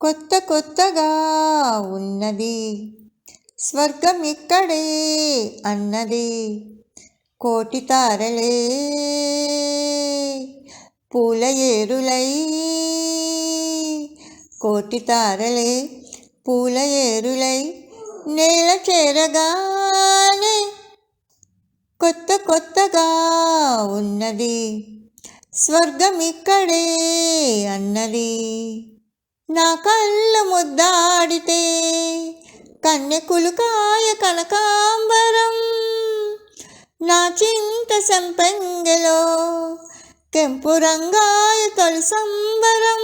కొత్త కొత్తగా ఉన్నది. స్వర్గం ఇక్కడే అన్నది. కోటి తారలే పూల ఏరులై. కోటి తారలే పూల ఏరులై నేల చేరగానే కొత్త కొత్తగా ఉన్నది. స్వర్గం ఇక్కడే అన్నది. నా కళ్ళు ముద్దాడితే కన్నెకులుకాయ కనకాంబరం. నా చింత సంపెంగలో కెంపు రంగాయ తొలి సంబరం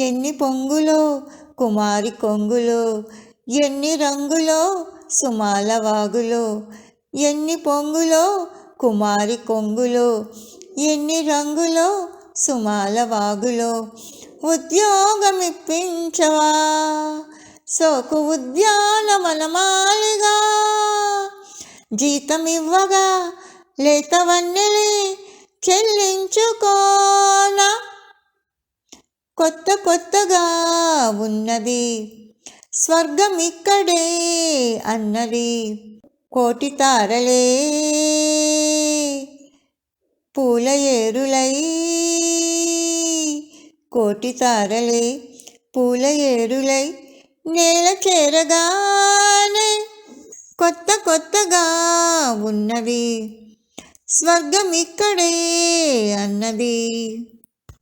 ఎన్ని పొంగులో కుమారి కొంగులో ఎన్ని రంగులో సుమాల వాగులో ఎన్ని పొంగులో కుమారి కొంగులో ఎన్ని రంగులో సుమాల వాగులో ఉద్యోగమిప్పించవా? సోకు ఉద్యానవనమాలిగా జీతమివ్వగా ఇవ్వగా లేతవన్నెలి చెల్లించుకోనా? కొత్త కొత్తగా ఉన్నది స్వర్గం ఇక్కడే అన్నది. కోటి తారలే పూల ఏరులై కోటి తారలే పూల ఏరులై నేల చేరగానే కొత్త కొత్తగా ఉన్నవి. స్వర్గం ఇక్కడే అన్నది.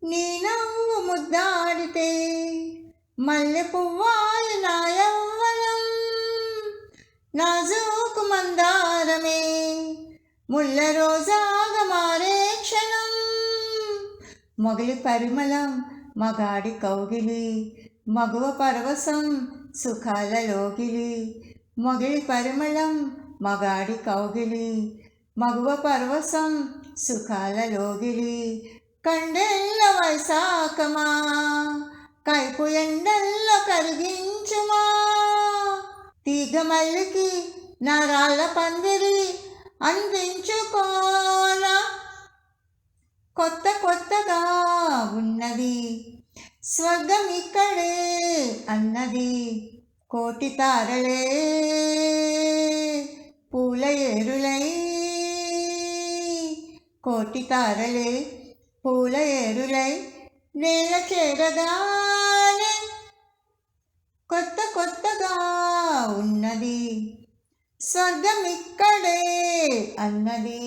నీ ముద్దాడితే మల్లె పువ్వాలు నాయవ్వలం. నాజూకు మందారమే ముల్ల రోజాగా మారే క్షణం. మొగలి పరిమళం మగాడి కౌగిలి మగువ పరవశం సుఖాల లోగిలి మొగిలి పరిమళం మగాడి కౌగిలి మగువ పరవశం సుఖాల లోగిలి కండెల్ల వైశాఖమా కైపు ఎండల్లో కరిగించుమా. తీగ మల్లికి నరాల పందిరి అందించుకోనా. కొత్త కొత్తగా స్వర్గం ఇక్కడే అన్నది కోటి తారలే. పూల ఏరులై కోటి తారలే. పూల ఏరులై నేల చేరగానే కొత్త కొత్తగా ఉన్నది. స్వర్గం ఇక్కడే అన్నది